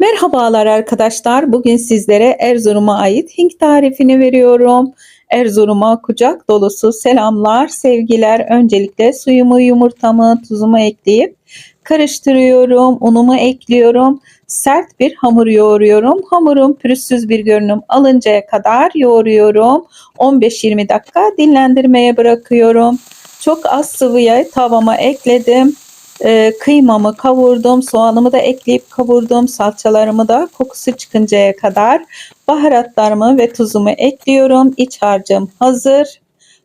Merhabalar arkadaşlar. Bugün sizlere Erzurum'a ait Hink tarifini veriyorum. Erzurum'a kucak dolusu selamlar, sevgiler. Öncelikle suyumu, yumurtamı, tuzumu ekleyip karıştırıyorum. Unumu ekliyorum. Sert bir hamur yoğuruyorum. Hamurum pürüzsüz bir görünüm alıncaya kadar yoğuruyorum. 15-20 dakika dinlendirmeye bırakıyorum. Çok az sıvıyı tavama ekledim. Ee, kıymamı kavurdum, soğanımı da ekleyip kavurdum, salçalarımı da kokusu çıkıncaya kadar baharatlarımı ve tuzumu ekliyorum. İç harcım hazır.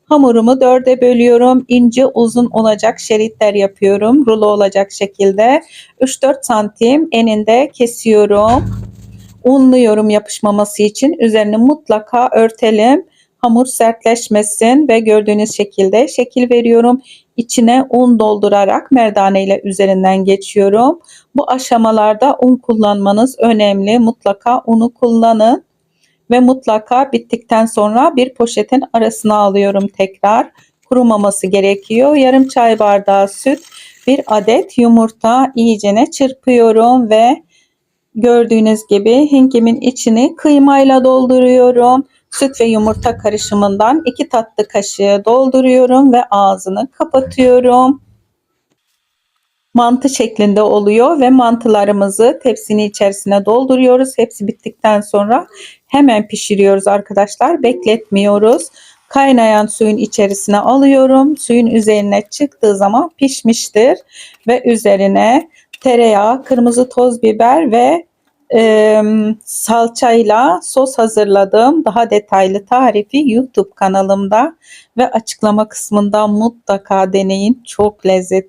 Hamurumu dörde bölüyorum. İnce uzun olacak şeritler yapıyorum. Rulo olacak şekilde. 3-4 santim eninde kesiyorum. Unluyorum yapışmaması için. Üzerini mutlaka örtelim. Hamur sertleşmesin ve gördüğünüz şekilde şekil veriyorum. İçine un doldurarak merdane ile üzerinden geçiyorum. Bu aşamalarda un kullanmanız önemli. Mutlaka unu kullanın ve mutlaka bittikten sonra bir poşetin arasına alıyorum tekrar. Kurumaması gerekiyor. Yarım çay bardağı süt, bir adet yumurta iyicene çırpıyorum ve gördüğünüz gibi hinkimin içini kıymayla dolduruyorum. Süt ve yumurta karışımından 2 tatlı kaşığı dolduruyorum ve ağzını kapatıyorum. Mantı şeklinde oluyor ve mantılarımızı tepsinin içerisine dolduruyoruz. Hepsi bittikten sonra hemen pişiriyoruz arkadaşlar. Bekletmiyoruz. Kaynayan suyun içerisine alıyorum. Suyun üzerine çıktığı zaman pişmiştir ve üzerine tereyağı, kırmızı toz biber ve e, salçayla sos hazırladım. Daha detaylı tarifi YouTube kanalımda ve açıklama kısmında mutlaka deneyin. Çok lezzetli.